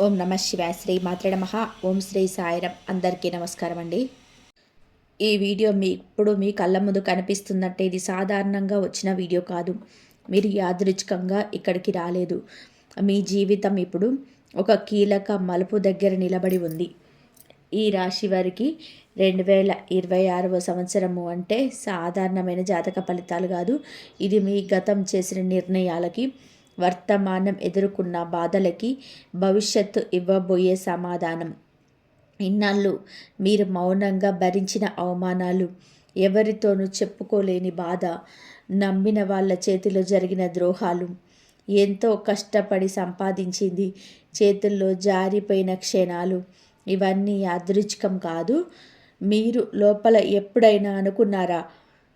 ఓం నమ శివాయ శ్రీ మాత్ర నమ. ఓం శ్రీ సాయిరం అందరికీ నమస్కారం అండి. ఈ వీడియో మీ ఇప్పుడు మీ కళ్ళ ముందు కనిపిస్తున్నట్టే ఇది సాధారణంగా వచ్చిన వీడియో కాదు. మీరు యాదృచ్ఛికంగా ఇక్కడికి రాలేదు. మీ జీవితం ఇప్పుడు ఒక కీలక మలుపు దగ్గర నిలబడి ఉంది. ఈ రాశి వారికి రెండు వేల ఇరవై ఆరవ సంవత్సరము అంటే సాధారణమైన జాతక ఫలితాలు కాదు. ఇది మీ గతం చేసిన నిర్ణయాలకి వర్తమానం ఎదుర్కొన్న బాధలకి భవిష్యత్తు ఇవ్వబోయే సమాధానం. ఇన్నాళ్ళు మీరు మౌనంగా భరించిన అవమానాలు ఎవరితోనూ చెప్పుకోలేని బాధ నమ్మిన వాళ్ళ చేతిలో జరిగిన ద్రోహాలు ఎంతో కష్టపడి సంపాదించింది చేతుల్లో జారిపోయిన క్షణాలు ఇవన్నీ యాదృచ్ఛికం కాదు. మీరు లోపల ఎప్పుడైనా అనుకున్నారా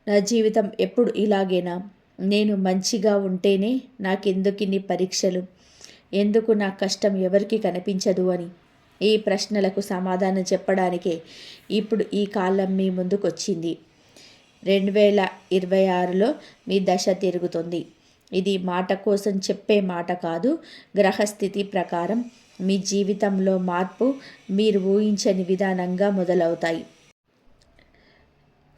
నా జీవితం ఎప్పుడు ఇలాగేనా? నేను మంచిగా ఉంటేనే నాకెందుకు ఇన్ని పరీక్షలు? ఎందుకు నా కష్టం ఎవరికి కనిపించదు అని ఈ ప్రశ్నలకు సమాధానం చెప్పడానికే ఇప్పుడు ఈ కాలం మీ ముందుకొచ్చింది. రెండు వేల ఇరవై ఆరులో మీ దశ తిరుగుతుంది. ఇది మాట కోసం చెప్పే మాట కాదు గ్రహస్థితి ప్రకారం మీ జీవితంలో మార్పు మీరు ఊహించని విధానంగా మొదలవుతాయి.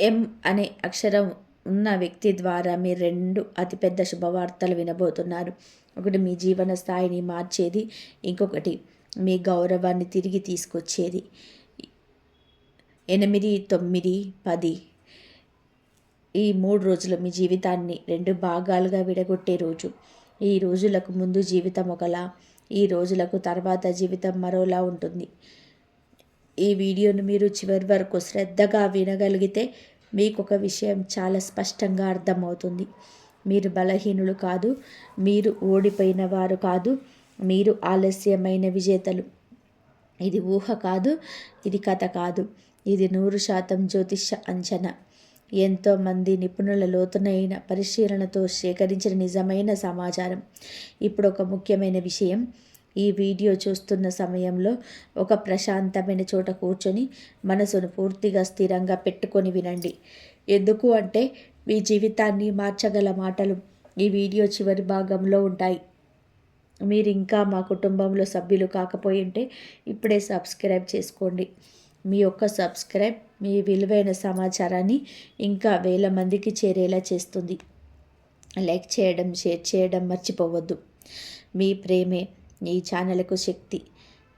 ఎం అనే అక్షరం ఉన్న వ్యక్తి ద్వారా మీరు రెండు అతిపెద్ద శుభవార్తలు వినబోతున్నారు. ఒకటి మీ జీవన స్థాయిని మార్చేది ఇంకొకటి మీ గౌరవాన్ని తిరిగి తీసుకొచ్చేది. ఎనిమిది తొమ్మిది పది. ఈ మూడు రోజులు మీ జీవితాన్ని రెండు భాగాలుగా విడగొట్టే రోజు. ఈ రోజులకు ముందు జీవితం ఒకలా ఈ రోజులకు తర్వాత జీవితం మరోలా ఉంటుంది. ఈ వీడియోను మీరు చివరి వరకు శ్రద్ధగా వినగలిగితే మీకు ఒక విషయం చాలా స్పష్టంగా అర్థమవుతుంది. మీరు బలహీనులు కాదు మీరు ఓడిపోయిన వారు కాదు మీరు ఆలస్యమైన విజేతలు. ఇది ఊహ కాదు ఇది కథ కాదు ఇది నూరు శాతం జ్యోతిష అంచనా. ఎంతోమంది నిపుణుల లోతునైన పరిశీలనతో సేకరించిన నిజమైన సమాచారం. ఇప్పుడు ఒక ముఖ్యమైన విషయం ఈ వీడియో చూస్తున్న సమయంలో ఒక ప్రశాంతమైన చోట కూర్చొని మనసును పూర్తిగా స్థిరంగా పెట్టుకొని వినండి. ఎందుకు అంటే మీ జీవితాన్ని మార్చగల మాటలు ఈ వీడియో చివరి భాగంలో ఉంటాయి. మీరు ఇంకా మా కుటుంబంలో సభ్యులు కాకపోయి ఉంటే ఇప్పుడే సబ్స్క్రైబ్ చేసుకోండి. మీ యొక్క సబ్స్క్రైబ్ మీ విలువైన సమాచారాన్ని ఇంకా వేల మందికి చేరేలా చేస్తుంది. లైక్ చేయడం షేర్ చేయడం మర్చిపోవద్దు. మీ ప్రేమే ఈ ఛానల్కు శక్తి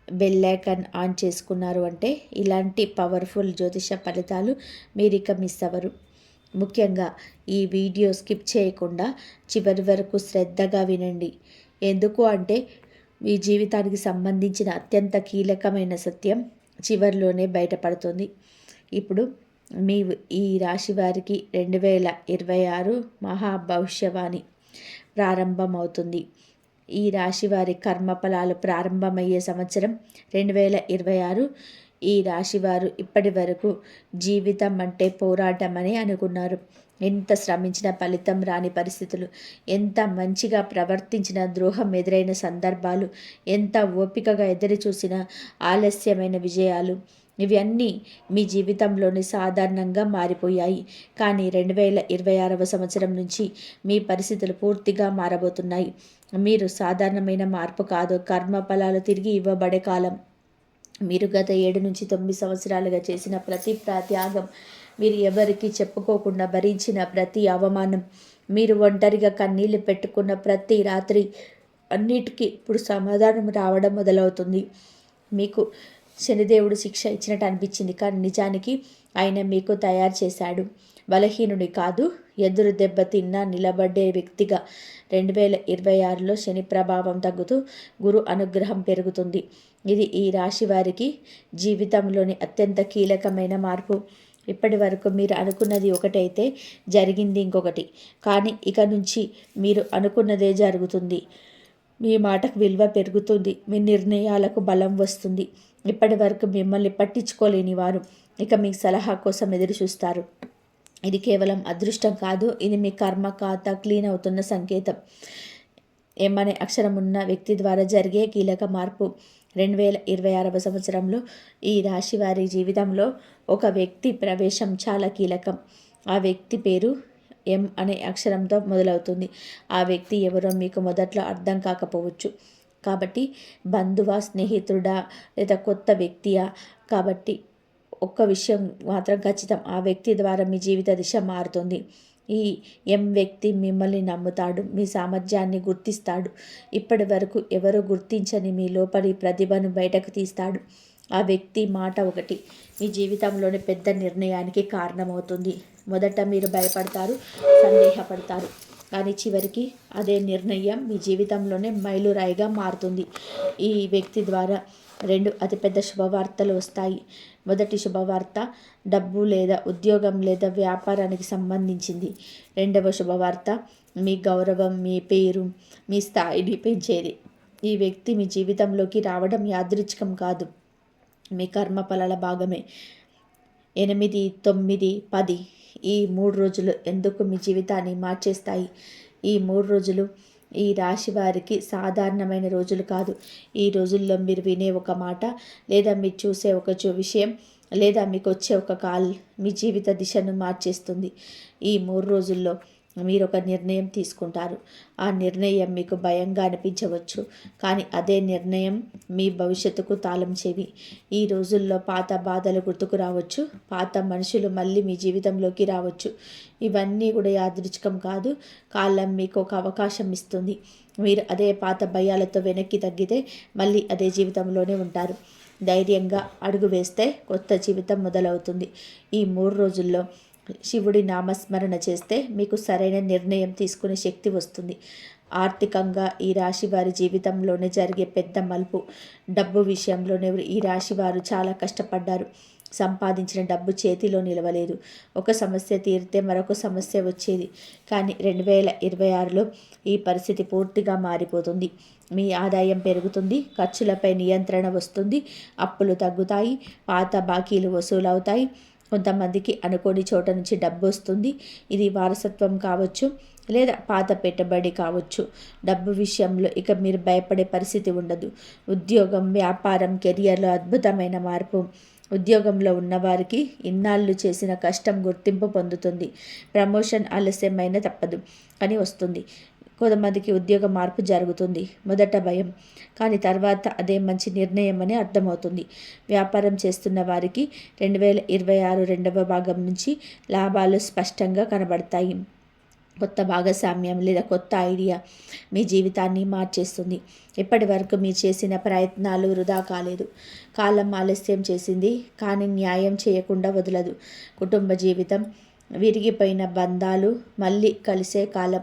బెల్ ఐకాన్ ఆన్ చేసుకున్నారు అంటే ఇలాంటి పవర్ఫుల్ జ్యోతిష ఫలితాలు మీరు ఇక మిస్ అవ్వరు. ముఖ్యంగా ఈ వీడియో స్కిప్ చేయకుండా చివరి వరకు శ్రద్ధగా వినండి. ఎందుకు అంటే మీ జీవితానికి సంబంధించిన అత్యంత కీలకమైన సత్యం చివరిలోనే బయటపడుతుంది. ఇప్పుడు మీ ఈ రాశి వారికి రెండు వేల ఇరవై ఆరు మహాభవిష్యవాణి ప్రారంభమవుతుంది. ఈ రాశి వారి కర్మఫలాలు ప్రారంభమయ్యే సంవత్సరం రెండు వేల ఇరవై ఆరు. ఈ రాశివారు ఇప్పటి వరకు జీవితం అంటే పోరాటం అని అనుకున్నారు. ఎంత శ్రమించిన ఫలితం రాని పరిస్థితులు ఎంత మంచిగా ప్రవర్తించిన ద్రోహం ఎదురైన సందర్భాలు ఎంత ఓపికగా ఎదురు చూసిన ఆలస్యమైన విజయాలు ఇవన్నీ మీ జీవితంలోని సాధారణంగా మారిపోయాయి. కానీ రెండు వేల ఇరవై ఆరవ సంవత్సరం నుంచి మీ పరిస్థితులు పూర్తిగా మారబోతున్నాయి. మీరు సాధారణమైన మార్పు కాదు. కర్మ ఫలాలు తిరిగి ఇవ్వబడే కాలం. మీరు గత ఏడు నుంచి తొమ్మిది సంవత్సరాలుగా చేసిన ప్రతి త్యాగం మీరు ఎవరికి చెప్పుకోకుండా భరించిన ప్రతి అవమానం. మీరు ఒంటరిగా కన్నీళ్ళు పెట్టుకున్న ప్రతి రాత్రి అన్నిటికీ ఇప్పుడు సమాధానం రావడం మొదలవుతుంది. మీకు శనిదేవుడు శిక్ష ఇచ్చినట్టు అనిపించింది. కానీ నిజానికి ఆయన మీకు తయారు చేశాడు. బలహీనుడి కాదు ఎదురు దెబ్బ తిన్నా నిలబడే వ్యక్తిగా రెండు వేల ఇరవై ఆరులో శని ప్రభావం తగ్గుతూ గురు అనుగ్రహం పెరుగుతుంది. ఇది ఈ రాశి వారికి జీవితంలోని అత్యంత కీలకమైన మార్పు. ఇప్పటి వరకు మీరు అనుకున్నది ఒకటైతే జరిగింది ఇంకొకటి. కానీ ఇక నుంచి మీరు అనుకున్నదే జరుగుతుంది. మీ మాటకు విలువ పెరుగుతుంది. మీ నిర్ణయాలకు బలం వస్తుంది. ఇప్పటి వరకు మిమ్మల్ని పట్టించుకోలేని వారు ఇక మీ సలహా కోసం ఎదురు చూస్తారు ఇది కేవలం అదృష్టం కాదు ఇది మీ కర్మ ఖాతా క్లీన్ అవుతున్న సంకేతం. ఏమనే అక్షరం ఉన్న వ్యక్తి ద్వారా జరిగే కీలక మార్పు. రెండు వేల ఇరవై ఆరవ సంవత్సరంలో ఈ రాశి వారి జీవితంలో ఒక వ్యక్తి ప్రవేశం చాలా కీలకం. ఆ వ్యక్తి పేరు ఎం అనే అక్షరంతో మొదలవుతుంది. ఆ వ్యక్తి ఎవరో మీకు మొదట్లో అర్థం కాకపోవచ్చు. కాబట్టి బంధువా స్నేహితుడా లేదా కొత్త వ్యక్తియా? కాబట్టి ఒక్క విషయం మాత్రం ఖచ్చితం ఆ వ్యక్తి ద్వారా మీ జీవిత దిశ మారుతుంది. ఈ ఎం వ్యక్తి మిమ్మల్ని నమ్ముతాడు మీ సామర్థ్యాన్ని గుర్తిస్తాడు. ఇప్పటి వరకు ఎవరు గుర్తించని మీ లోపలి ప్రతిభను బయటకు తీస్తాడు. ఆ వ్యక్తి మాట ఒకటి మీ జీవితంలోని పెద్ద నిర్ణయానికి కారణమవుతుంది. మొదట మీరు భయపడతారు సందేహపడతారు. కానీ చివరికి అదే నిర్ణయం మీ జీవితంలోనే మైలురాయిగా మారుతుంది. ఈ వ్యక్తి ద్వారా రెండు అతిపెద్ద శుభవార్తలు వస్తాయి. మొదటి శుభవార్త డబ్బు లేదా ఉద్యోగం లేదా వ్యాపారానికి సంబంధించింది. రెండవ శుభవార్త మీ గౌరవం మీ పేరు మీ స్థాయిని పెంచేది ఈ వ్యక్తి మీ జీవితంలోకి రావడం యాదృచ్ఛికం కాదు. మీ కర్మ ఫలాల భాగమే. ఎనిమిది తొమ్మిది పది. ఈ మూడు రోజులు ఎందుకు మీ జీవితాన్ని మార్చేస్తాయి? ఈ మూడు రోజులు ఈ రాశి వారికి సాధారణమైన రోజులు కాదు. ఈ రోజుల్లో మీరు వినే ఒక మాట లేదా మీరు చూసే ఒక విషయం లేదా మీకు వచ్చే ఒక కాల్ మీ జీవిత దిశను మార్చేస్తుంది. ఈ మూడు రోజుల్లో మీరు ఒక నిర్ణయం తీసుకుంటారు. ఆ నిర్ణయం మీకు భయంగా అనిపించవచ్చు. కానీ అదే నిర్ణయం మీ భవిష్యత్తుకు తాళం చెవి. ఈ రోజుల్లో పాత బాధలు గుర్తుకు రావచ్చు. పాత మనుషులు మళ్ళీ మీ జీవితంలోకి రావచ్చు. ఇవన్నీ కూడా యాదృచ్ఛికం కాదు. కాలం మీకు ఒక అవకాశం ఇస్తుంది. మీరు అదే పాత భయాలతో వెనక్కి తగ్గితే మళ్ళీ అదే జీవితంలోనే ఉంటారు. ధైర్యంగా అడుగు వేస్తే కొత్త జీవితం మొదలవుతుంది. ఈ మూడు రోజుల్లో శివుడి నామస్మరణ చేస్తే మీకు సరైన నిర్ణయం తీసుకునే శక్తి వస్తుంది. ఆర్థికంగా ఈ రాశి వారి జీవితంలోనే జరిగే పెద్ద మలుపు. డబ్బు విషయంలోనే ఈ రాశి వారు చాలా కష్టపడ్డారు. సంపాదించిన డబ్బు చేతిలో నిలవలేదు. ఒక సమస్య తీరితే మరొక సమస్య వచ్చేది. కానీ రెండు వేల ఇరవై ఆరులో ఈ పరిస్థితి పూర్తిగా మారిపోతుంది. మీ ఆదాయం పెరుగుతుంది ఖర్చులపై నియంత్రణ వస్తుంది అప్పులు తగ్గుతాయి పాత బాకీలు వసూలవుతాయి కొంతమందికి అనుకోని చోట నుంచి డబ్బు వస్తుంది ఇది వారసత్వం కావచ్చు లేదా పాత పెట్టుబడి కావచ్చు. డబ్బు విషయంలో ఇక మీరు భయపడే పరిస్థితి ఉండదు. ఉద్యోగం వ్యాపారం కెరియర్లో అద్భుతమైన మార్పు. ఉద్యోగంలో ఉన్నవారికి ఇన్నాళ్ళు చేసిన కష్టం గుర్తింపు పొందుతుంది. ప్రమోషన్ ఆలస్యమైన తప్పదు. అని వస్తుంది. కొంతమందికి ఉద్యోగ మార్పు జరుగుతుంది. మొదట భయం కానీ తర్వాత అదే మంచి నిర్ణయం అని అర్థమవుతుంది. వ్యాపారం చేస్తున్న వారికి రెండు వేల ఇరవై ఆరు రెండవ భాగం నుంచి లాభాలు స్పష్టంగా కనబడతాయి. కొత్త భాగస్వామ్యం లేదా కొత్త ఐడియా మీ జీవితాన్ని మార్చేస్తుంది. ఇప్పటి వరకు మీరు చేసిన ప్రయత్నాలు వృధా కాలేదు. కాలం ఆలస్యం చేసింది కానీ న్యాయం చేయకుండా వదలదు. కుటుంబ జీవితం విరిగిపోయిన బంధాలు మళ్ళీ కలిసే కాలం.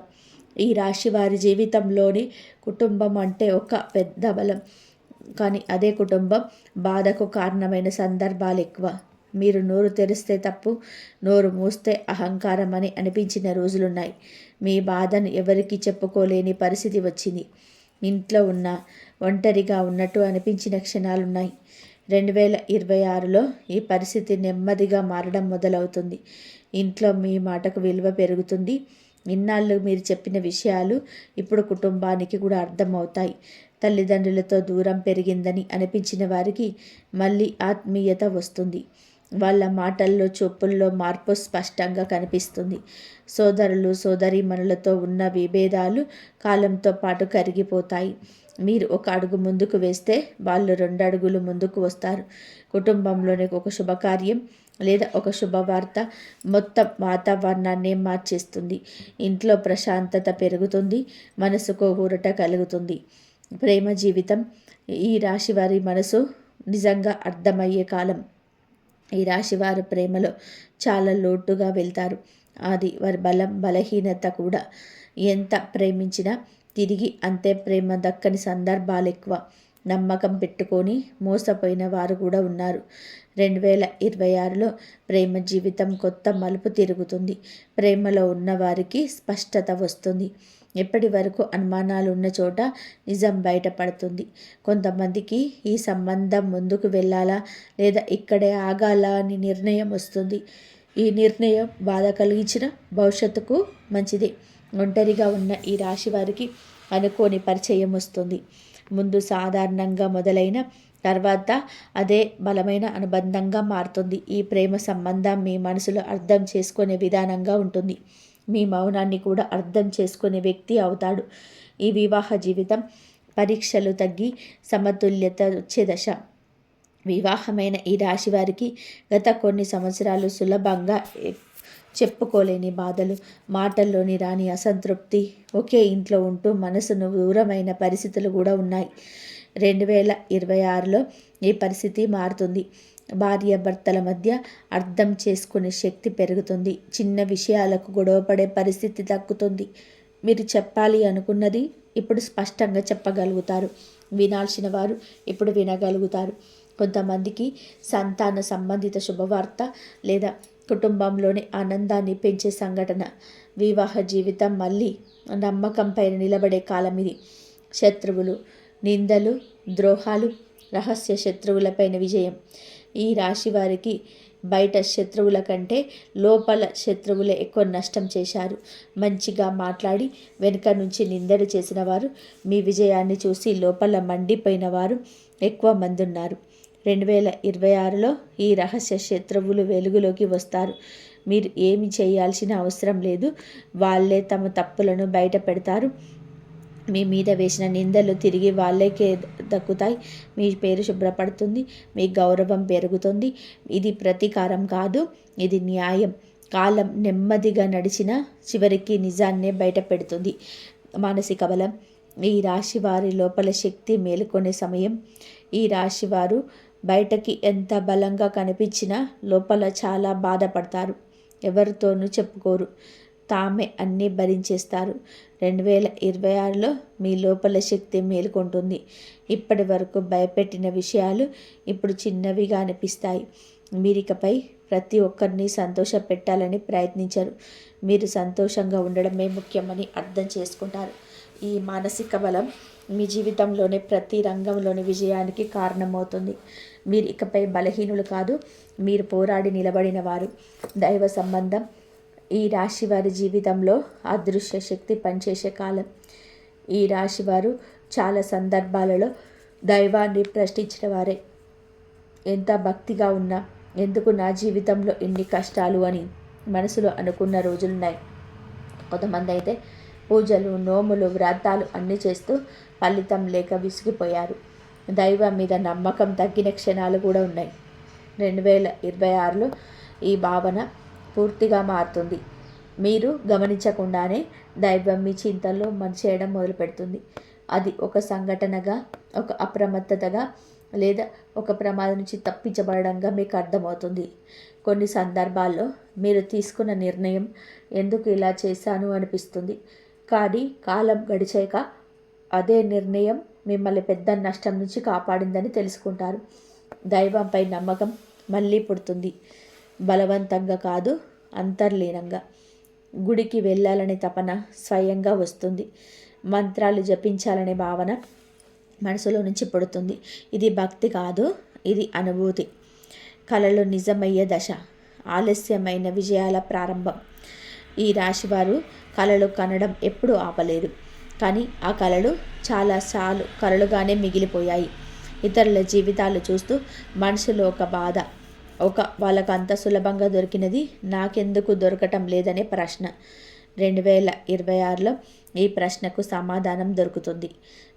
ఈ రాశి వారి జీవితంలోని కుటుంబం అంటే ఒక పెద్ద బలం. కానీ అదే కుటుంబం బాధకు కారణమైన సందర్భాలు ఎక్కువ. మీరు నోరు తెరిస్తే తప్పు నోరు మూస్తే అహంకారం అని అనిపించిన రోజులున్నాయి. మీ బాధను ఎవరికి చెప్పుకోలేని పరిస్థితి వచ్చింది. ఇంట్లో ఉన్న ఒంటరిగా ఉన్నట్టు అనిపించిన క్షణాలున్నాయి. రెండు వేల ఇరవై ఆరులో ఈ పరిస్థితి నెమ్మదిగా మారడం మొదలవుతుంది. ఇంట్లో మీ మాటకు విలువ పెరుగుతుంది. ఇన్నాళ్ళు మీరు చెప్పిన విషయాలు ఇప్పుడు కుటుంబానికి కూడా అర్థమవుతాయి. తల్లిదండ్రులతో దూరం పెరిగిందని అనిపించిన వారికి మళ్ళీ ఆత్మీయత వస్తుంది. వాళ్ళ మాటల్లో చూపుల్లో మార్పు స్పష్టంగా కనిపిస్తుంది. సోదరులు సోదరీమణులతో ఉన్న విభేదాలు కాలంతో పాటు కరిగిపోతాయి. మీరు ఒక అడుగు ముందుకు వేస్తే వాళ్ళు రెండు అడుగులు ముందుకు వస్తారు. కుటుంబంలోని ఒక శుభకార్యం లేదా ఒక శుభవార్త మొత్తం వాతావరణాన్ని మార్చేస్తుంది. ఇంట్లో ప్రశాంతత పెరుగుతుంది మనసుకు ఊరట కలుగుతుంది. ప్రేమ జీవితం ఈ రాశి వారి మనసు నిజంగా అర్థమయ్యే కాలం. ఈ రాశి వారు ప్రేమలో చాలా లోటుగా వెళ్తారు. అది వారి బలం బలహీనత కూడా ఎంత ప్రేమించినా తిరిగి అంతే ప్రేమ దక్కని సందర్భాలు ఎక్కువ నమ్మకం పెట్టుకొని మోసపోయిన వారు కూడా ఉన్నారు. రెండు వేల ఇరవై ఆరులో ప్రేమ జీవితం కొత్త మలుపు తిరుగుతుంది. ప్రేమలో ఉన్నవారికి స్పష్టత వస్తుంది. ఎప్పటి వరకు అనుమానాలు ఉన్న చోట నిజం బయటపడుతుంది. కొంతమందికి ఈ సంబంధం ముందుకు వెళ్ళాలా లేదా ఇక్కడే ఆగాలా అని నిర్ణయం వస్తుంది. ఈ నిర్ణయం బాధ కలిగించిన భవిష్యత్తుకు మంచిది. ఒంటరిగా ఉన్న ఈ రాశి వారికి అనుకోని పరిచయం వస్తుంది. ముందు సాధారణంగా మొదలైన తర్వాత అదే బలమైన అనుబంధంగా మారుతుంది. ఈ ప్రేమ సంబంధం మీ మనసులో అర్థం చేసుకునే విధానంగా ఉంటుంది. మీ మౌనాన్ని కూడా అర్థం చేసుకునే వ్యక్తి అవుతాడు. ఈ వివాహ జీవితం పరీక్షలు తగ్గి సమతుల్యత వచ్చే దశ. వివాహమైన ఈ రాశి వారికి గత కొన్ని సంవత్సరాలు సులభంగా చెప్పుకోలేని బాధలు మాటల్లోని రాని అసంతృప్తి ఒకే ఇంట్లో ఉంటూ మనసును దూరమైన పరిస్థితులు కూడా ఉన్నాయి. రెండు వేల ఇరవై ఆరులో ఈ పరిస్థితి మారుతుంది. భార్య భర్తల మధ్య అర్థం చేసుకునే శక్తి పెరుగుతుంది. చిన్న విషయాలకు గొడవపడే పరిస్థితి తగ్గుతుంది. మీరు చెప్పాలి అనుకున్నది ఇప్పుడు స్పష్టంగా చెప్పగలుగుతారు. వినాల్సిన వారు ఇప్పుడు వినగలుగుతారు. కొంతమందికి సంతాన సంబంధిత శుభవార్త లేదా కుటుంబంలోని ఆనందాన్ని పెంచే సంఘటన వివాహ జీవితం మళ్ళీ నమ్మకంపై నిలబడే కాలం ఇది. శత్రువులు నిందలు ద్రోహాలు రహస్య శత్రువులపైన విజయం. ఈ రాశి వారికి బయట శత్రువుల కంటే లోపల శత్రువులే ఎక్కువ నష్టం చేశారు. మంచిగా మాట్లాడి వెనుక నుంచి నిందడు చేసిన వారు మీ విజయాన్ని చూసి లోపల మండిపోయిన వారు ఎక్కువ మంది ఉన్నారు రెండు వేల ఇరవై ఆరులో ఈ రహస్య శత్రువులు వెలుగులోకి వస్తారు. మీరు ఏమి చేయాల్సిన అవసరం లేదు. వాళ్ళే తమ తప్పులను బయట పెడతారు. మీ మీద వేసిన నిందలు తిరిగి వాళ్ళకే దక్కుతాయి. మీ పేరు శుభ్రపడుతుంది. మీ గౌరవం పెరుగుతుంది. ఇది ప్రతీకారం కాదు ఇది న్యాయం. కాలం నెమ్మదిగా నడిచిన చివరికి నిజాన్నే బయటపెడుతుంది. మానసిక బలం. ఈ రాశి వారి లోపల శక్తి మేలుకొనే సమయం. ఈ రాశి వారు బయటకి ఎంత బలంగా కనిపించినా లోపల చాలా బాధపడతారు. ఎవరితోనూ చెప్పుకోరు. తామే అన్నీ భరించేస్తారు. రెండు వేల ఇరవై ఆరులో మీ లోపల శక్తి మేలుకొంటుంది. ఇప్పటి వరకు భయపెట్టిన విషయాలు ఇప్పుడు చిన్నవిగా అనిపిస్తాయి. మీరికపై ప్రతి ఒక్కరిని సంతోష పెట్టాలని ప్రయత్నించరు. మీరు సంతోషంగా ఉండడమే ముఖ్యమని అర్థం చేసుకుంటారు. ఈ మానసిక బలం మీ జీవితంలోనే ప్రతి రంగంలోని విజయానికి కారణమవుతుంది. మీరు ఇకపై బలహీనులు కాదు మీరు పోరాడి నిలబడిన వారు. దైవ సంబంధం ఈ రాశి వారి జీవితంలో అదృశ్య శక్తి పనిచేసే కాలం. ఈ రాశి వారు చాలా సందర్భాలలో దైవాన్ని ప్రశ్నించిన వారే. ఎంత భక్తిగా ఉన్నా ఎందుకు నా జీవితంలో ఎన్ని కష్టాలు అని మనసులో అనుకున్న రోజులున్నాయి. కొంతమంది అయితే పూజలు నోములు వ్రతాలు అన్నీ చేస్తూ ఫలితం లేక విసిగిపోయారు. దైవం మీద నమ్మకం తగ్గిన క్షణాలు కూడా ఉన్నాయి. రెండు వేల ఇరవై ఆరులో ఈ భావన పూర్తిగా మారుతుంది. మీరు గమనించకుండానే దైవం మీ చింతల్లో మంచి చేయడం మొదలు పెడుతుంది అది ఒక సంఘటనగా ఒక అప్రమత్తతగా లేదా ఒక ప్రమాదం నుంచి తప్పించబడంగా మీకు అర్థమవుతుంది. కొన్ని సందర్భాల్లో మీరు తీసుకున్న నిర్ణయం ఎందుకు ఇలా చేశాను అనిపిస్తుంది. కానీ కాలం గడిచాక అదే నిర్ణయం మిమ్మల్ని పెద్ద నష్టం నుంచి కాపాడిందని తెలుసుకుంటారు. దైవంపై నమ్మకం మళ్ళీ పుడుతుంది. బలవంతంగా కాదు అంతర్లీనంగా. గుడికి వెళ్ళాలనే తపన స్వయంగా వస్తుంది. మంత్రాలు జపించాలనే భావన మనసులో నుంచి పుడుతుంది. ఇది భక్తి కాదు ఇది అనుభూతి. కళలు నిజమయ్యే దశ ఆలస్యమైన విజయాల ప్రారంభం. ఈ రాశివారు కళలు కనడం ఎప్పుడూ ఆపలేదు. కానీ ఆ కళలు చాలాసార్లు కళలుగానే మిగిలిపోయాయి. ఇతరుల జీవితాలు చూస్తూ మనసులో ఒక బాధ ఒక వాళ్ళకు అంత సులభంగా దొరికినది నాకెందుకు దొరకటం లేదనే ప్రశ్న. రెండు వేల ఇరవై ఆరులో ఈ ప్రశ్నకు సమాధానం దొరుకుతుంది.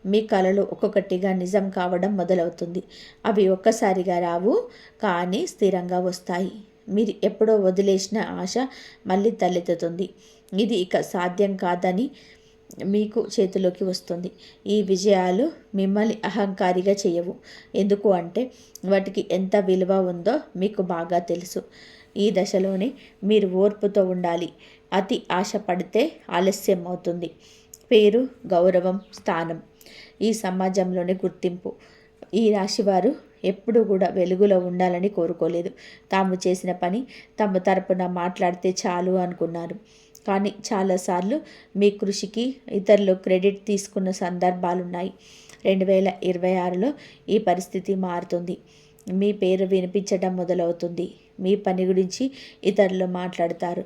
మీ కళలు ఒక్కొక్కటిగా నిజం కావడం మొదలవుతుంది. అవి ఒక్కసారిగా రావు కానీ స్థిరంగా వస్తాయి. మీరు ఎప్పుడో వదిలేసిన ఆశ మళ్ళీ తలెత్తుతుంది. ఇది ఇక సాధ్యం కాదని మీకు చేతిలోకి వస్తుంది. ఈ విజయాలు మిమ్మల్ని అహంకారిగా చేయవు. ఎందుకు అంటే వాటికి ఎంత విలువ ఉందో మీకు బాగా తెలుసు. ఈ దశలోనే మీరు ఓర్పుతో ఉండాలి. అతి ఆశపడితే ఆలస్యం అవుతుంది. పేరు గౌరవం స్థానం. ఈ సమాజంలోని గుర్తింపు. ఈ రాశివారు ఎప్పుడూ కూడా వెలుగులో ఉండాలని కోరుకోలేదు. తాము చేసిన పని తమ తరపున మాట్లాడితే చాలు అనుకున్నారు. కానీ చాలాసార్లు మీ కృషికి ఇతరులు క్రెడిట్ తీసుకున్న సందర్భాలున్నాయి. రెండు వేల ఇరవై ఆరులో ఈ పరిస్థితి మారుతుంది. మీ పేరు వినిపించడం మొదలవుతుంది. మీ పని గురించి ఇతరులు మాట్లాడతారు.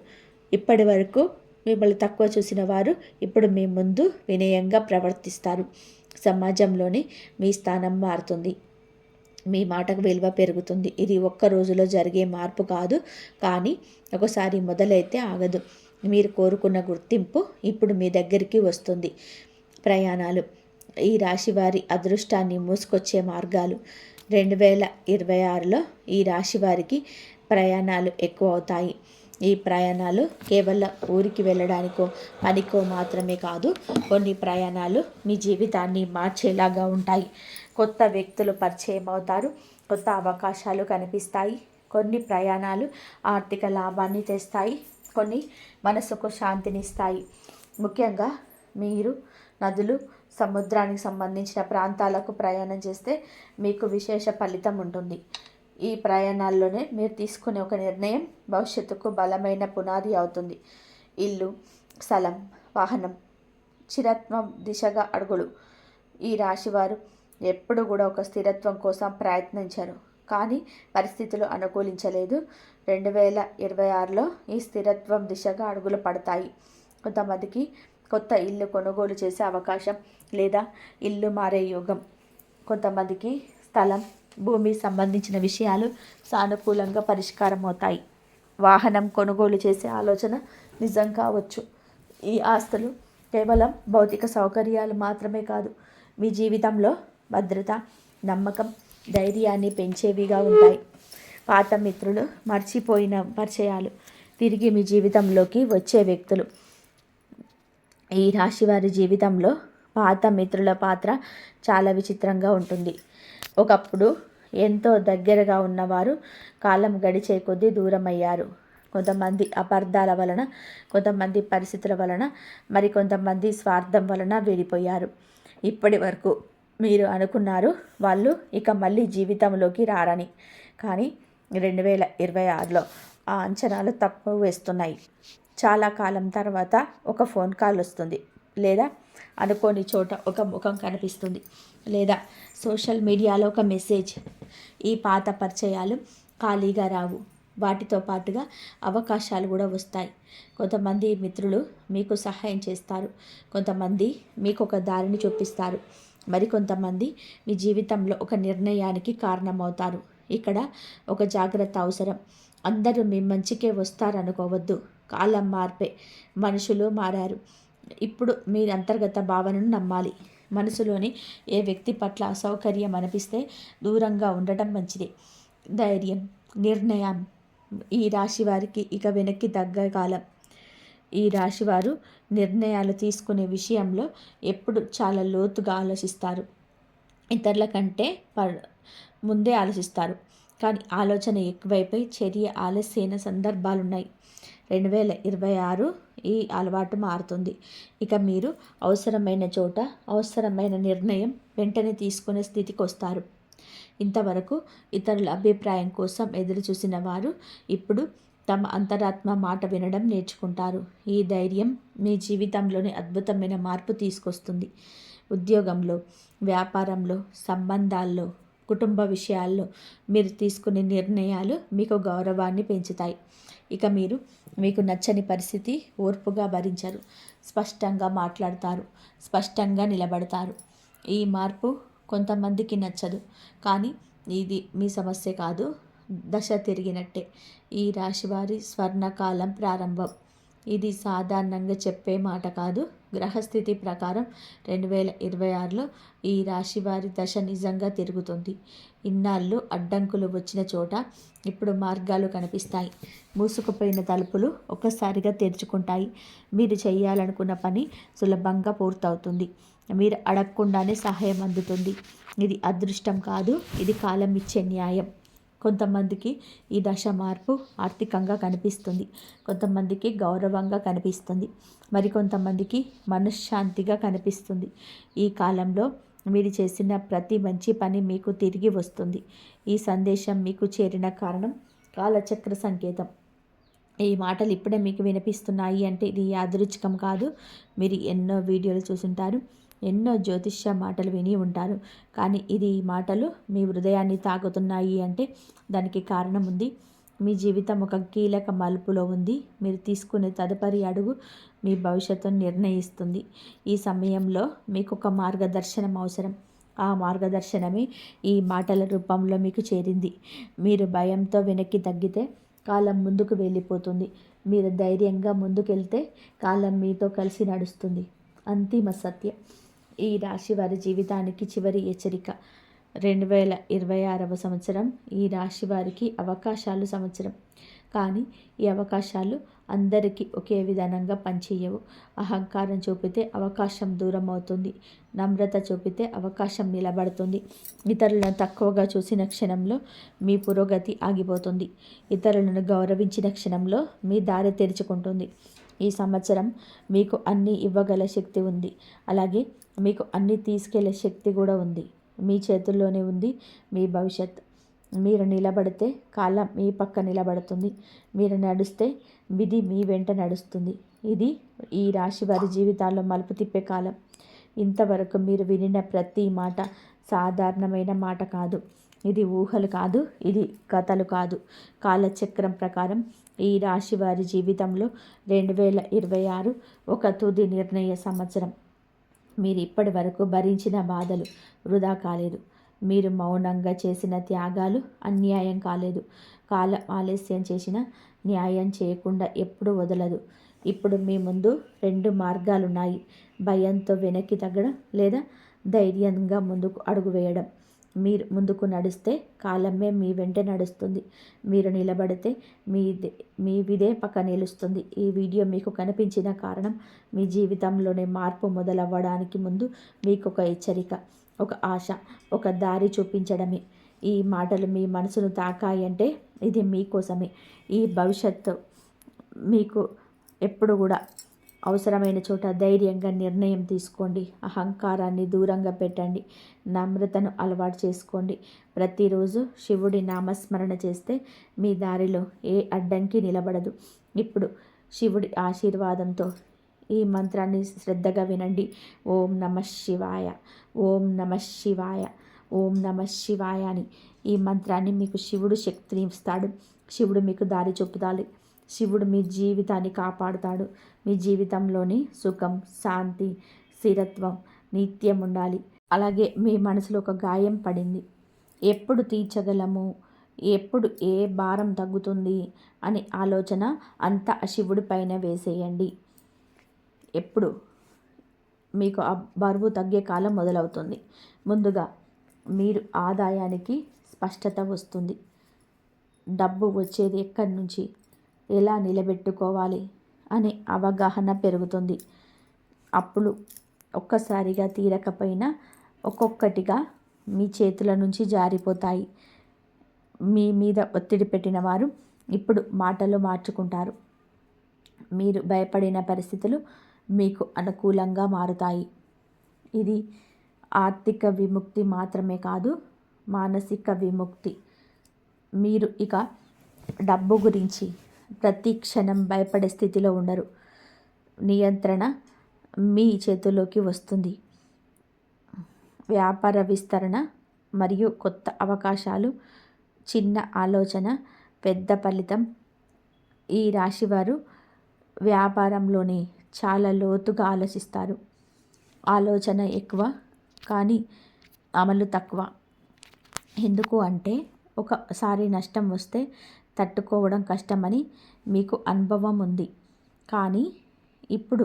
ఇప్పటి వరకు మిమ్మల్ని తక్కువ చూసిన వారు ఇప్పుడు మీ ముందు వినయంగా ప్రవర్తిస్తారు. సమాజంలోనే మీ స్థానం మారుతుంది. మీ మాటకు విలువ పెరుగుతుంది. ఇది ఒక్క రోజులో జరిగే మార్పు కాదు. కానీ ఒకసారి మొదలైతే ఆగదు. మీరు కోరుకున్న గుర్తింపు ఇప్పుడు మీ దగ్గరికి వస్తుంది. ప్రయాణాలు. ఈ రాశి వారి అదృష్టాన్ని మూసుకొచ్చే మార్గాలు. రెండు వేల ఇరవై ఆరులో ఈ రాశి వారికి ప్రయాణాలు ఎక్కువ అవుతాయి ఈ ప్రయాణాలు కేవలం ఊరికి వెళ్ళడానికో పనికో మాత్రమే కాదు కొన్ని ప్రయాణాలు మీ జీవితాన్ని మార్చేలాగా ఉంటాయి. కొత్త వ్యక్తులు పరిచయం అవుతారు. కొత్త అవకాశాలు కనిపిస్తాయి. కొన్ని ప్రయాణాలు ఆర్థిక లాభాన్ని తెస్తాయి. కొన్ని మనసుకు శాంతినిస్తాయి. ముఖ్యంగా మీరు నదులు సముద్రానికి సంబంధించిన ప్రాంతాలకు ప్రయాణం చేస్తే మీకు విశేష ఫలితం ఉంటుంది. ఈ ప్రయాణాల్లోనే మీరు తీసుకునే ఒక నిర్ణయం భవిష్యత్తుకు బలమైన పునాది అవుతుంది. ఇల్లు స్థలం వాహనం చిరత్వం దిశగా అడుగులు. ఈ రాశివారు ఎప్పుడు కూడా ఒక స్థిరత్వం కోసం ప్రయత్నించరు. కానీ పరిస్థితులు అనుకూలించలేదు. రెండు వేల ఇరవై ఆరులో ఈ స్థిరత్వం దిశగా అడుగులు పడతాయి. కొంతమందికి కొత్త ఇల్లు కొనుగోలు చేసే అవకాశం లేదా ఇల్లు మారే యోగం. కొంతమందికి స్థలం భూమి సంబంధించిన విషయాలు సానుకూలంగా పరిష్కారం అవుతాయి వాహనం కొనుగోలు చేసే ఆలోచన నిజం కావచ్చు. ఈ ఆస్తులు కేవలం భౌతిక సౌకర్యాలు మాత్రమే కాదు మీ జీవితంలో భద్రత నమ్మకం ధైర్యాన్ని పెంచేవిగా ఉంటాయి. పాత మిత్రులు మర్చిపోయిన పరిచయాలు తిరిగి మీ జీవితంలోకి వచ్చే వ్యక్తులు. ఈ రాశి వారి జీవితంలో పాత మిత్రుల పాత్ర చాలా విచిత్రంగా ఉంటుంది. ఒకప్పుడు ఎంతో దగ్గరగా ఉన్నవారు కాలం గడిచే కొద్దీ దూరం అయ్యారు కొంతమంది అపార్థాల వలన కొంతమంది పరిస్థితుల వలన మరి కొంతమంది స్వార్థం వలన వెళ్ళిపోయారు ఇప్పటి వరకు మీరు అనుకున్నారు వాళ్ళు ఇక మళ్ళీ జీవితంలోకి రారని. కానీ రెండు వేల ఇరవై ఆరులో ఆ అంచనాలు తప్పు వేస్తున్నాయి. చాలా కాలం తర్వాత ఒక ఫోన్ కాల్ వస్తుంది. లేదా అనుకోని చోట ఒక ముఖం కనిపిస్తుంది. లేదా సోషల్ మీడియాలో ఒక మెసేజ్. ఈ పాత పరిచయాలు ఖాళీగా రావు. వాటితో పాటుగా అవకాశాలు కూడా వస్తాయి. కొంతమంది మిత్రులు మీకు సహాయం చేస్తారు. కొంతమంది మీకు ఒక దారిని చూపిస్తారు. మరికొంతమంది మీ జీవితంలో ఒక నిర్ణయానికి కారణమవుతారు. ఇక్కడ ఒక జాగ్రత్త అవసరం. అందరూ మీ మంచికే వస్తారనుకోవద్దు. కాలం మార్పే. మనుషులు మారారు. ఇప్పుడు మీ అంతర్గత భావనను నమ్మాలి. మనసులోని ఏ వ్యక్తి పట్ల అసౌకర్యం అనిపిస్తే దూరంగా ఉండటం మంచిది. ధైర్యం నిర్ణయం ఈ రాశి వారికి ఇక వెనక్కి తగ్గ కాలం. ఈ రాశివారు నిర్ణయాలు తీసుకునే విషయంలో ఎప్పుడు చాలా లోతుగా ఆలోచిస్తారు. ఇతరుల కంటే ముందే ఆలోచిస్తారు. కానీ ఆలోచన ఎక్కువైపోయి చర్య ఆలస్యమైన సందర్భాలున్నాయి. రెండు వేల ఇరవై ఆరు ఈ అలవాటు మారుతుంది. ఇక మీరు అవసరమైన చోట అవసరమైన నిర్ణయం వెంటనే తీసుకునే స్థితికి వస్తారు. ఇంతవరకు ఇతరుల అభిప్రాయం కోసం ఎదురు చూసిన వారు ఇప్పుడు తమ అంతరాత్మ మాట వినడం నేర్చుకుంటారు. ఈ ధైర్యం మీ జీవితంలోని అద్భుతమైన మార్పు తీసుకొస్తుంది. ఉద్యోగంలో వ్యాపారంలో సంబంధాల్లో కుటుంబ విషయాల్లో మీరు తీసుకునే నిర్ణయాలు మీకు గౌరవాన్ని పెంచుతాయి. ఇక మీరు మీకు నచ్చని పరిస్థితి ఓర్పుగా భరించరు. స్పష్టంగా మాట్లాడతారు. స్పష్టంగా నిలబడతారు. ఈ మార్పు కొంతమందికి నచ్చదు. కానీ ఇది మీ సమస్య కాదు. దశ తిరిగినట్టే. ఈ రాశివారి స్వర్ణకాలం ప్రారంభం. ఇది సాధారణంగా చెప్పే మాట కాదు. గ్రహస్థితి ప్రకారం రెండు వేల ఇరవై ఆరులో ఈ రాశి వారి దశ నిజంగా తిరుగుతుంది. ఇన్నాళ్ళు అడ్డంకులు వచ్చిన చోట ఇప్పుడు మార్గాలు కనిపిస్తాయి. మూసుకుపోయిన తలుపులు ఒక్కసారిగా తెరుచుకుంటాయి. మీరు చేయాలనుకున్న పని సులభంగా పూర్తవుతుంది. మీరు అడగకుండానే సహాయం అందుతుంది. ఇది అదృష్టం కాదు ఇది కాలం ఇచ్చే న్యాయం. కొంతమందికి ఈ దశ మార్పు ఆర్థికంగా కనిపిస్తుంది. కొంతమందికి గౌరవంగా కనిపిస్తుంది. మరికొంతమందికి మనశ్శాంతిగా కనిపిస్తుంది. ఈ కాలంలో మీరు చేసిన ప్రతి మంచి పని మీకు తిరిగి వస్తుంది. ఈ సందేశం మీకు చేరిన కారణం కాలచక్ర సంకేతం. ఈ మాటలు ఇప్పుడే మీకు వినిపిస్తున్నాయి అంటే ఇది యాదృచ్ఛికం కాదు. మీరు ఎన్నో వీడియోలు చూసుంటారు. ఎన్నో జ్యోతిష్య మాటలు విని ఉంటారు. కానీ ఇది ఈ మాటలు మీ హృదయాన్ని తాకుతున్నాయి అంటే దానికి కారణం ఉంది. మీ జీవితం ఒక కీలక మలుపులో ఉంది. మీరు తీసుకునే తదుపరి అడుగు మీ భవిష్యత్తును నిర్ణయిస్తుంది. ఈ సమయంలో మీకు ఒక మార్గదర్శనం అవసరం. ఆ మార్గదర్శనమే ఈ మాటల రూపంలో మీకు చేరింది. మీరు భయంతో వెనక్కి తగ్గితే కాలం ముందుకు వెళ్ళిపోతుంది. మీరు ధైర్యంగా ముందుకెళ్తే కాలం మీతో కలిసి నడుస్తుంది. అంతిమ సత్యం. ఈ రాశి వారి జీవితానికి చివరి హెచ్చరిక. రెండు వేల ఇరవై ఆరవ సంవత్సరం ఈ రాశి వారికి అవకాశాలు సంవత్సరం. కానీ ఈ అవకాశాలు అందరికీ ఒకే విధానంగా పనిచేయవు. అహంకారం చూపితే అవకాశం దూరం అవుతుంది. నమ్రత చూపితే అవకాశం నిలబడుతుంది. ఇతరులను తక్కువగా చూసిన క్షణంలో మీ పురోగతి ఆగిపోతుంది. ఇతరులను గౌరవించిన క్షణంలో మీ దారి తెరుచుకుంటుంది. ఈ సంవత్సరం మీకు అన్నీ ఇవ్వగల శక్తి ఉంది. అలాగే మీకు అన్నీ తీసుకెళ్ళే శక్తి కూడా ఉంది. మీ చేతుల్లోనే ఉంది. మీ భవిష్యత్. మీరు నిలబడితే కాలం మీ పక్క నిలబడుతుంది. మీరు నడుస్తే విధి మీ వెంట నడుస్తుంది. ఇది ఈ రాశి వారి జీవితాల్లో మలుపు తిప్పే కాలం. ఇంతవరకు మీరు వినిన ప్రతి మాట సాధారణమైన మాట కాదు. ఇది ఊహలు కాదు. ఇది కథలు కాదు. కాలచక్రం ప్రకారం ఈ రాశి వారి జీవితంలో రెండు వేల ఇరవై ఆరు ఒక తుది నిర్ణయ సంవత్సరం. మీరు ఇప్పటి వరకు భరించిన బాధలు వృధా కాలేదు. మీరు మౌనంగా చేసిన త్యాగాలు అన్యాయం కాలేదు. కాల ఆలస్యం చేసిన న్యాయం చేయకుండా ఎప్పుడు వదలదు. ఇప్పుడు మీ ముందు రెండు మార్గాలున్నాయి. భయంతో వెనక్కి తగ్గడం లేదా ధైర్యంగా ముందుకు అడుగు వేయడం. మీరు ముందుకు నడిస్తే కాలమే మీ వెంట నడుస్తుంది. మీరు నిలబడితే మీ మీ విదే పక్క నిలుస్తుంది. ఈ వీడియో మీకు కనిపించిన కారణం మీ జీవితంలోనే మార్పు మొదలవ్వడానికి ముందు మీకు ఒక హెచ్చరిక ఒక ఆశ ఒక దారి చూపించడమే. ఈ మాటలు మీ మనసును తాకాయంటే ఇది మీకోసమే. ఈ భవిష్యత్తు మీకు ఎప్పుడు కూడా అవసరమైన చోట ధైర్యంగా నిర్ణయం తీసుకోండి. అహంకారాన్ని దూరంగా పెట్టండి. నమ్రతను అలవాటు చేసుకోండి. ప్రతిరోజు శివుడి నామస్మరణ చేస్తే మీ దారిలో ఏ అడ్డంకి నిలబడదు. ఇప్పుడు శివుడి ఆశీర్వాదంతో ఈ మంత్రాన్ని శ్రద్ధగా వినండి. ఓం నమ శివాయ. ఓం నమ శివాయ. ఓం నమ శివాయ అని ఈ మంత్రాన్ని మీకు శివుడు శక్తిని ఇస్తాడు శివుడు మీకు దారి చూపుతాడు. శివుడు మీ జీవితాన్ని కాపాడుతాడు. మీ జీవితంలోని సుఖం శాంతి స్థిరత్వం నిత్యం ఉండాలి. అలాగే మీ మనసులో ఒక గాయం పడింది. ఎప్పుడు తీర్చగలము? ఎప్పుడు ఏ భారం తగ్గుతుంది? అని ఆలోచన అంతా శివుడి పైన వేసేయండి. ఎప్పుడు? మీకు ఆ బరువు తగ్గే కాలం మొదలవుతుంది. ముందుగా మీరు ఆదాయానికి స్పష్టత వస్తుంది. డబ్బు వచ్చేది ఎక్కడి నుంచి? ఎలా నిలబెట్టుకోవాలి అనే అవగాహన పెరుగుతుంది. అప్పులు ఒక్కసారిగా తీరకపోయినా ఒక్కొక్కటిగా మీ చేతుల నుంచి జారిపోతాయి. మీ మీద ఒత్తిడి పెట్టిన వారు ఇప్పుడు మాటలు మార్చుకుంటారు. మీరు భయపడిన పరిస్థితులు మీకు అనుకూలంగా మారుతాయి. ఇది ఆర్థిక విముక్తి మాత్రమే కాదు మానసిక విముక్తి. మీరు ఇక డబ్బు గురించి ప్రతి క్షణం భయపడే స్థితిలో ఉండరు. నియంత్రణ మీ చేతుల్లోకి వస్తుంది. వ్యాపార విస్తరణ మరియు కొత్త అవకాశాలు చిన్న ఆలోచన పెద్ద ఫలితం. ఈ రాశివారు వ్యాపారంలోనే చాలా లోతుగా ఆలోచిస్తారు. ఆలోచన ఎక్కువ కానీ అమలు తక్కువ. ఎందుకు అంటే ఒకసారి నష్టం వస్తే తట్టుకోవడం కష్టమని మీకు అనుభవం ఉంది కానీ ఇప్పుడు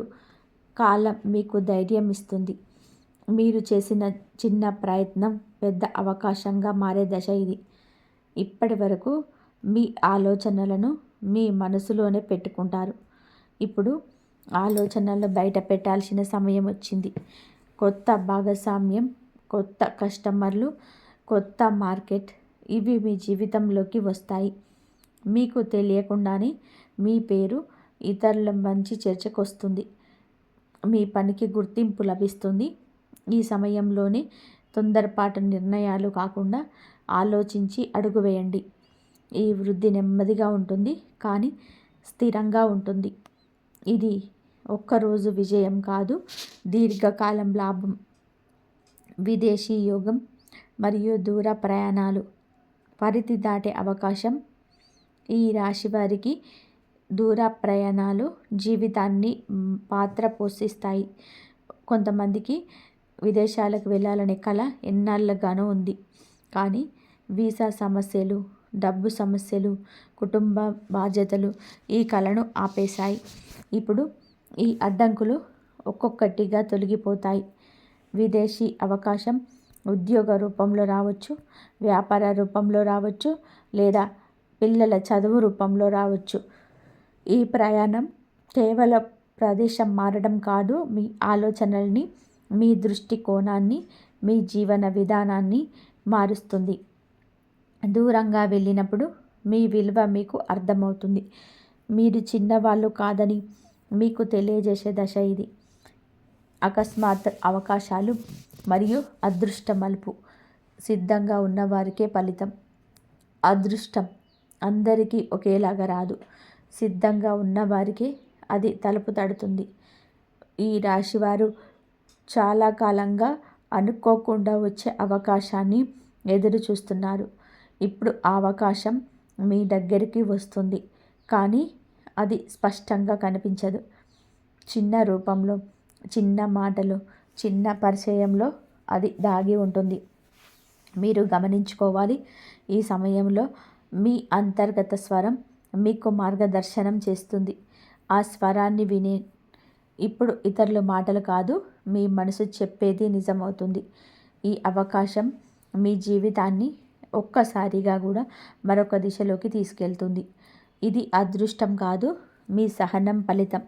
కాలం మీకు ధైర్యం ఇస్తుంది మీరు చేసిన చిన్న ప్రయత్నం పెద్ద అవకాశంగా మారే దశ ఇది. ఇప్పటి వరకు మీ ఆలోచనలను మీ మనసులోనే పెట్టుకుంటారు. ఇప్పుడు ఆలోచనలు బయట పెట్టాల్సిన సమయం వచ్చింది. కొత్త భాగస్వామ్యం కొత్త కస్టమర్లు కొత్త మార్కెట్ ఇవి మీ జీవితంలోకి వస్తాయి. మీకు తెలియకుండానే మీ పేరు ఇతరుల మంచి చర్చకు వస్తుంది మీ పనికి గుర్తింపు లభిస్తుంది. ఈ సమయంలోనే తొందరపాటు నిర్ణయాలు కాకుండా ఆలోచించి అడుగు వేయండి. ఈ వృద్ధి నెమ్మదిగా ఉంటుంది కానీ స్థిరంగా ఉంటుంది. ఇది ఒక్కరోజు విజయం కాదు దీర్ఘకాలం లాభం. విదేశీ యోగం మరియు దూర ప్రయాణాలు పరిధి దాటే అవకాశం ఈ రాశి వారికి దూర ప్రయాణాలు జీవితాన్ని పాత్ర పోషిస్తాయి. కొంతమందికి విదేశాలకు వెళ్ళాలనే కళ ఎన్నాళ్ళగానో ఉంది. కానీ వీసా సమస్యలు డబ్బు సమస్యలు కుటుంబ బాధ్యతలు ఈ కళను ఆపేశాయి. ఇప్పుడు ఈ అడ్డంకులు ఒక్కొక్కటిగా తొలగిపోతాయి. విదేశీ అవకాశం ఉద్యోగ రూపంలో రావచ్చు వ్యాపార రూపంలో రావచ్చు లేదా పిల్లల చదువు రూపంలో రావచ్చు. ఈ ప్రయాణం కేవలం ప్రదేశం మారడం కాదు మీ ఆలోచనల్ని మీ దృష్టికోణాన్ని మీ జీవన విధానాన్ని మారుస్తుంది. దూరంగా వెళ్ళినప్పుడు మీ విలువ మీకు అర్థమవుతుంది. మీరు చిన్నవాళ్ళు కాదని మీకు తెలియజేసే దశ ఇది. అకస్మాత్ అవకాశాలు మరియు అదృష్ట మలుపు సిద్ధంగా ఉన్నవారికే ఫలితం. అదృష్టం అందరికీ ఒకేలాగా రాదు. సిద్ధంగా ఉన్నవారికి అది తలుపు తడుతుంది. ఈ రాశివారు చాలా కాలంగా అనుకోకుండా వచ్చే అవకాశాన్ని ఎదురు చూస్తున్నారు. ఇప్పుడు ఆ అవకాశం మీ దగ్గరికి వస్తుంది. కానీ అది స్పష్టంగా కనిపించదు. చిన్న రూపంలో చిన్న మాటలు చిన్న పరిచయంలో అది దాగి ఉంటుంది. మీరు గమనించుకోవాలి ఈ సమయంలో మీ అంతర్గత స్వరం మీకు మార్గదర్శనం చేస్తుంది. ఆ స్వరాన్ని వినే ఇప్పుడు ఇతరుల మాటలు కాదు మీ మనసు చెప్పేది నిజమవుతుంది. ఈ అవకాశం మీ జీవితాన్ని ఒక్కసారిగా కూడా మరొక దిశలోకి తీసుకెళ్తుంది. ఇది అదృష్టం కాదు మీ సహనం ఫలితం.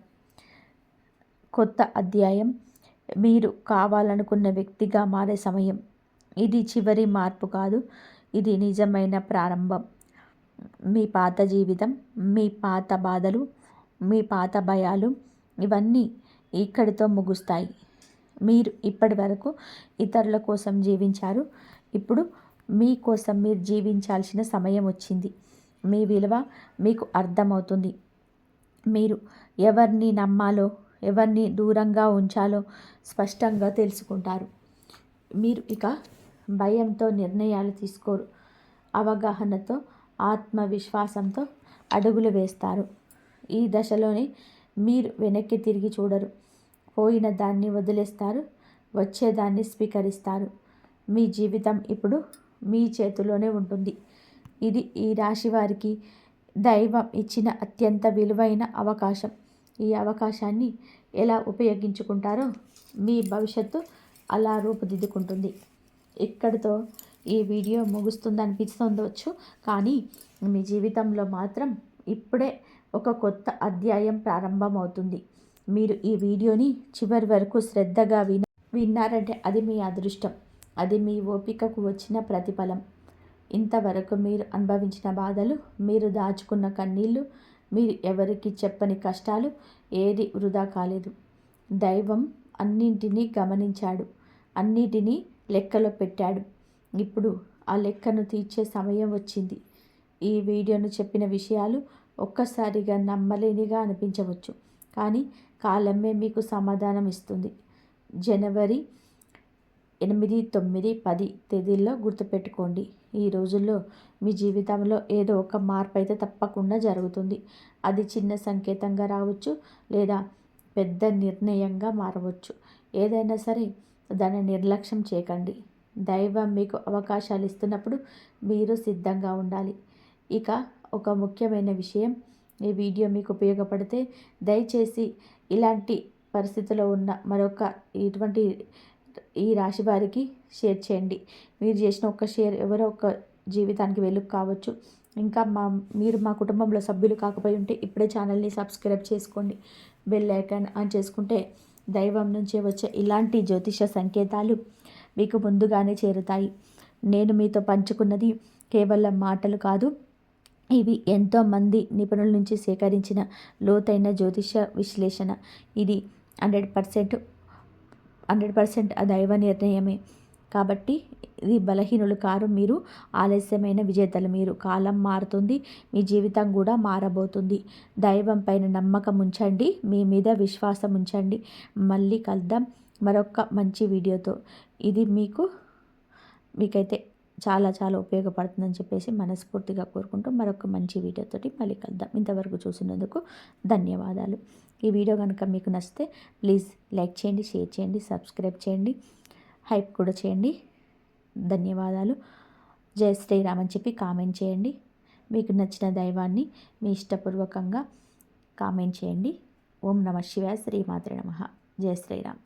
కొత్త అధ్యాయం. మీరు కావాలనుకున్న వ్యక్తిగా మారే సమయం. ఇది చివరి మార్పు కాదు ఇది నిజమైన ప్రారంభం. మీ పాత జీవితం మీ పాత బాధలు మీ పాత భయాలు ఇవన్నీ ఇక్కడితో ముగుస్తాయి. మీరు ఇప్పటి వరకు ఇతరుల కోసం జీవించారు. ఇప్పుడు మీకోసం మీరు జీవించాల్సిన సమయం వచ్చింది. మీ విలువ మీకు అర్థమవుతుంది. మీరు ఎవరిని నమ్మాలో ఎవరిని దూరంగా ఉంచాలో స్పష్టంగా తెలుసుకుంటారు. మీరు ఇక భయంతో నిర్ణయాలు తీసుకోరు. అవగాహనతో ఆత్మవిశ్వాసంతో అడుగులు వేస్తారు. ఈ దశలోనే మీరు వెనక్కి తిరిగి చూడరు. పోయిన దాన్ని వదిలేస్తారు. వచ్చేదాన్ని స్వీకరిస్తారు. మీ జీవితం ఇప్పుడు మీ చేతిలోనే ఉంటుంది. ఇది ఈ రాశి వారికి దైవం ఇచ్చిన అత్యంత విలువైన అవకాశం. ఈ అవకాశాన్ని ఎలా ఉపయోగించుకుంటారో మీ భవిష్యత్తు అలా రూపుదిద్దుకుంటుంది. ఇక్కడితో ఈ వీడియో ముగుస్తుంది అనిపిస్తుండవచ్చు కానీ మీ జీవితంలో మాత్రం ఇప్పుడే ఒక కొత్త అధ్యాయం ప్రారంభమవుతుంది. మీరు ఈ వీడియోని చివరి వరకు శ్రద్ధగా విన విన్నారంటే అది మీ అదృష్టం. అది మీ ఓపికకు వచ్చిన ప్రతిఫలం. ఇంతవరకు మీరు అనుభవించిన బాధలు మీరు దాచుకున్న కన్నీళ్ళు మీరు ఎవరికి చెప్పని కష్టాలు ఏది వృధా కాలేదు. దైవం అన్నింటినీ గమనించాడు. అన్నిటినీ లెక్కలో పెట్టాడు. ఇప్పుడు ఆ లెక్కను తీర్చే సమయం వచ్చింది. ఈ వీడియోను చెప్పిన విషయాలు ఒక్కసారిగా నమ్మలేనిగా అనిపించవచ్చు. కానీ కాలమే మీకు సమాధానం ఇస్తుంది. జనవరి ఎనిమిది తొమ్మిది పది తేదీల్లో గుర్తుపెట్టుకోండి. ఈ రోజుల్లో మీ జీవితంలో ఏదో ఒక మార్పు అయితే తప్పకుండా జరుగుతుంది. అది చిన్న సంకేతంగా రావచ్చు లేదా పెద్ద నిర్ణయంగా మారవచ్చు. ఏదైనా సరే దాన్ని నిర్లక్ష్యం చేయకండి. దైవం మీకు అవకాశాలు ఇస్తున్నప్పుడు మీరు సిద్ధంగా ఉండాలి. ఇక ఒక ముఖ్యమైన విషయం ఈ వీడియో మీకు ఉపయోగపడితే దయచేసి ఇలాంటి పరిస్థితిలో ఉన్న మరొక ఇటువంటి ఈ రాశి వారికి షేర్ చేయండి. మీరు చేసిన ఒక్క షేర్ ఎవరో ఒక జీవితానికి వెలుగు కావచ్చు. ఇంకా మా మీరు మా కుటుంబంలో సభ్యులు కాకపోయి ఉంటే ఇప్పుడే ఛానల్ని సబ్స్క్రైబ్ చేసుకోండి. బెల్ ఐకాన్ ఆన్ చేసుకుంటే దైవం నుంచే వచ్చే ఇలాంటి జ్యోతిష సంకేతాలు మీకు ముందుగానే చేరుతాయి. నేను మీతో పంచుకున్నది కేవలం మాటలు కాదు. ఇవి ఎంతోమంది నిపుణుల నుంచి సేకరించిన లోతైన జ్యోతిష విశ్లేషణ. ఇది హండ్రెడ్ పర్సెంట్ హండ్రెడ్ పర్సెంట్ దైవ నిర్ణయమే. కాబట్టి ఇది బలహీనులు కారు మీరు ఆలస్యమైన విజేతలు మీరు. కాలం మారుతుంది మీ జీవితం కూడా మారబోతుంది. దైవం పైన నమ్మకం ఉంచండి మీ మీద విశ్వాసం ఉంచండి. మళ్ళీ కలుద్దాం. మరొక మంచి వీడియోతో ఇది మీకు మీకైతే చాలా చాలా ఉపయోగపడుతుందని చెప్పేసి మనస్ఫూర్తిగా కోరుకుంటూ మరొక మంచి వీడియోతోటి మళ్ళీ కలుద్దాం. ఇంతవరకు చూసినందుకు ధన్యవాదాలు. ఈ వీడియో కనుక మీకు నచ్చితే ప్లీజ్ లైక్ చేయండి షేర్ చేయండి సబ్స్క్రైబ్ చేయండి హైప్ కూడా చేయండి. ధన్యవాదాలు. జయ శ్రీరామ్ అని చెప్పి కామెంట్ చేయండి. మీకు నచ్చిన దైవాన్ని మీ ఇష్టపూర్వకంగా కామెంట్ చేయండి. ఓం నమ శివాయ. శ్రీమాత్రి నమ. జయ శ్రీరామ్.